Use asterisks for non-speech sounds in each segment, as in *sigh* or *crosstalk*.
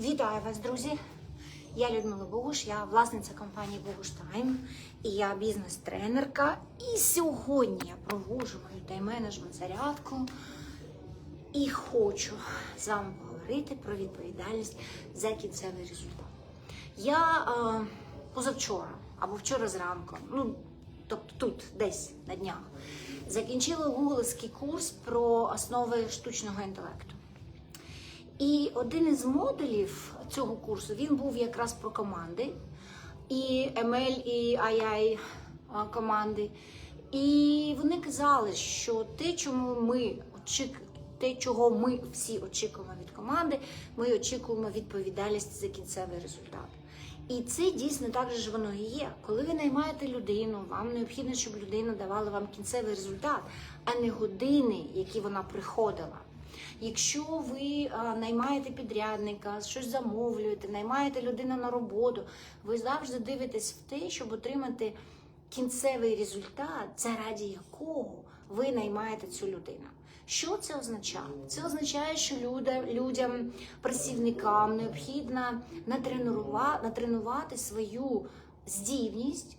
Вітаю вас, друзі! Я Людмила Богуш, я власниця компанії Богуш Тайм і я бізнес-тренерка. І сьогодні я проводжу мою тайм-менеджмент зарядку і хочу з вами поговорити про відповідальність за кінцевий результат. Я е, позавчора або вчора зранку, ну тобто тут, десь на днях, закінчила гугловський курс про основи штучного інтелекту. І один із модулів цього курсу він був якраз про команди, і ML, і AI команди. І вони казали, що те, чому ми очік... те, чого ми всі очікуємо від команди, ми очікуємо відповідальність за кінцевий результат. І це дійсно так же ж воно і є. Коли ви наймаєте людину, вам необхідно, щоб людина давала вам кінцевий результат, а не години, які вона приходила. Якщо ви наймаєте підрядника, щось замовлюєте, наймаєте людину на роботу, ви завжди дивитесь в те, щоб отримати кінцевий результат, заради якого ви наймаєте цю людину. Що це означає? Це означає, що людям, людям працівникам необхідно натренувати, натренувати свою здібність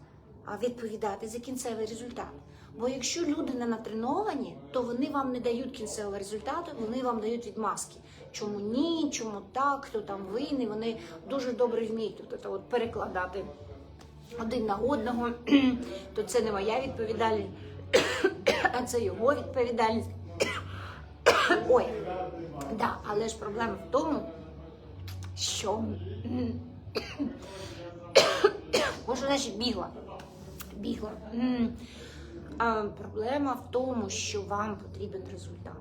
відповідати за кінцевий результат. Бо якщо люди не натреновані, то вони вам не дають кінцевого результату, вони вам дають відмазки. Чому ні, чому так, хто там винний, вони дуже добре вміють от, от, от перекладати один на одного, *clears throat* то це не моя відповідальність, *clears throat* а це його відповідальність. *clears throat* Ой, да, але ж проблема в тому, що може, значить, бігла. Бігла. Проблема в тому, що вам потрібен результат.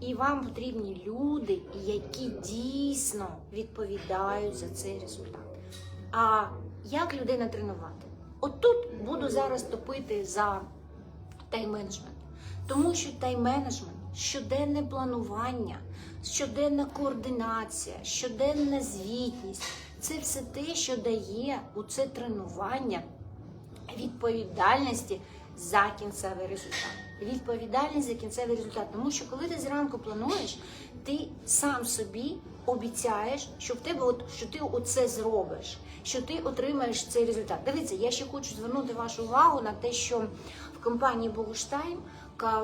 І вам потрібні люди, які дійсно відповідають за цей результат. А як людина тренувати? От тут буду зараз топити за тайм-менеджмент. Тому що тайм-менеджмент, щоденне планування, щоденна координація, щоденна звітність це все те, що дає у це тренування відповідальності за кінцевий результат. Відповідальність за кінцевий результат. Тому що коли ти зранку плануєш, ти сам собі обіцяєш, що в тебе от що ти оце зробиш, що ти отримаєш цей результат. Дивіться, я ще хочу звернути вашу увагу на те, що в компанії Богуштайм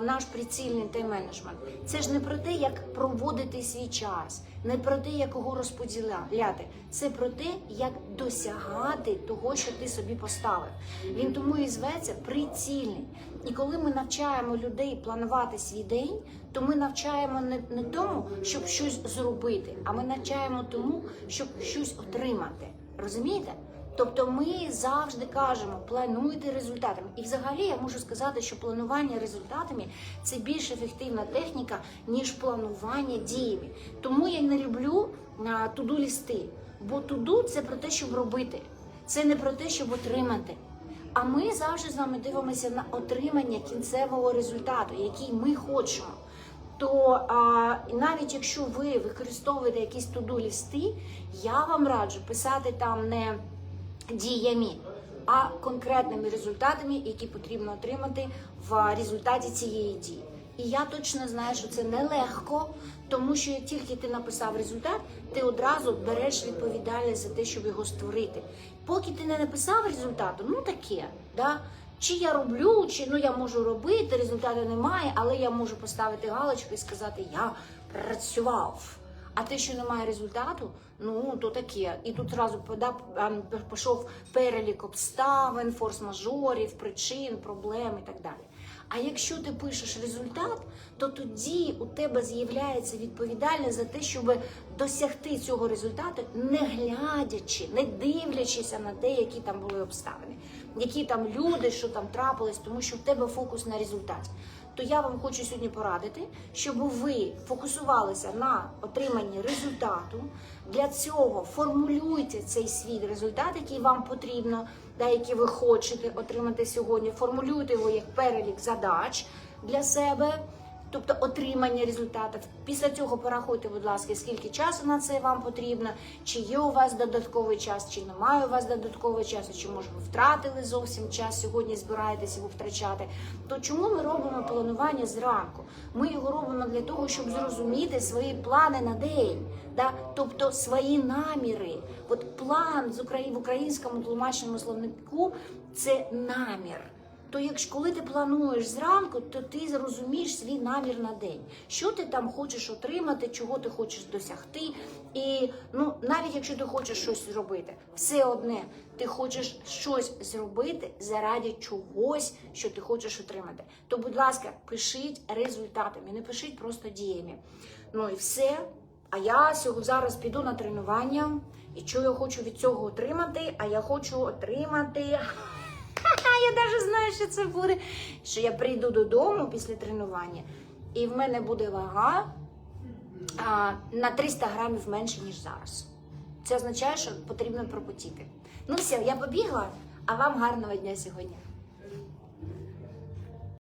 наш прицільний тайм-менеджмент. Це ж не про те, як проводити свій час, не про те, як його розподіляти. Це про те, як досягати того, що ти собі поставив. Він тому і зветься прицільний. І коли ми навчаємо людей планувати свій день, то ми навчаємо не, не тому, щоб щось зробити, а ми навчаємо тому, щоб щось отримати. Розумієте? Тобто ми завжди кажемо, плануйте результатами. І взагалі я можу сказати, що планування результатами це більш ефективна техніка, ніж планування діями. Тому я не люблю туду лісти. Бо туду це про те, щоб робити. Це не про те, щоб отримати. А ми завжди з вами дивимося на отримання кінцевого результату, який ми хочемо. То а, навіть якщо ви використовуєте якісь туду лісти, я вам раджу писати там не діями, а конкретними результатами, які потрібно отримати в результаті цієї дії. І я точно знаю, що це нелегко, тому що тільки ти написав результат, ти одразу береш відповідальність за те, щоб його створити. Поки ти не написав результату, ну таке, да. Чи я роблю, чи ну я можу робити, результату немає, але я можу поставити галочку і сказати, я працював. А те, що немає результату, ну то таке. І тут зразу пішов перелік обставин, форс-мажорів, причин, проблем і так далі. А якщо ти пишеш результат, то тоді у тебе з'являється відповідальність за те, щоб досягти цього результату, не глядячи, не дивлячися на те, які там були обставини, які там люди, що там трапилось, тому що в тебе фокус на результаті. То я вам хочу сьогодні порадити, щоб ви фокусувалися на отриманні результату. Для цього формулюйте цей свій результат, який вам потрібно, да, який ви хочете отримати сьогодні. Формулюйте його як перелік задач для себе. Тобто отримання результатів. Після цього порахуйте, будь ласка, скільки часу на це вам потрібно, чи є у вас додатковий час, чи немає у вас додаткового часу, чи може ви втратили зовсім час сьогодні, збираєтесь його втрачати. То чому ми робимо планування зранку? Ми його робимо для того, щоб зрозуміти свої плани на день, да? тобто свої наміри. От план з в українському тлумачному словнику це намір. То якщо коли ти плануєш зранку, то ти зрозумієш свій намір на день, що ти там хочеш отримати, чого ти хочеш досягти. І ну навіть якщо ти хочеш щось зробити, все одне ти хочеш щось зробити заради чогось, що ти хочеш отримати. То, будь ласка, пишіть результатами, не пишіть просто діями. Ну і все. А я зараз піду на тренування, і що я хочу від цього отримати? А я хочу отримати. Я навіть знаю, що це буде. Що я прийду додому після тренування, і в мене буде вага а, на 300 грамів менше, ніж зараз. Це означає, що потрібно пропотіти. Ну все, я побігла, а вам гарного дня сьогодні.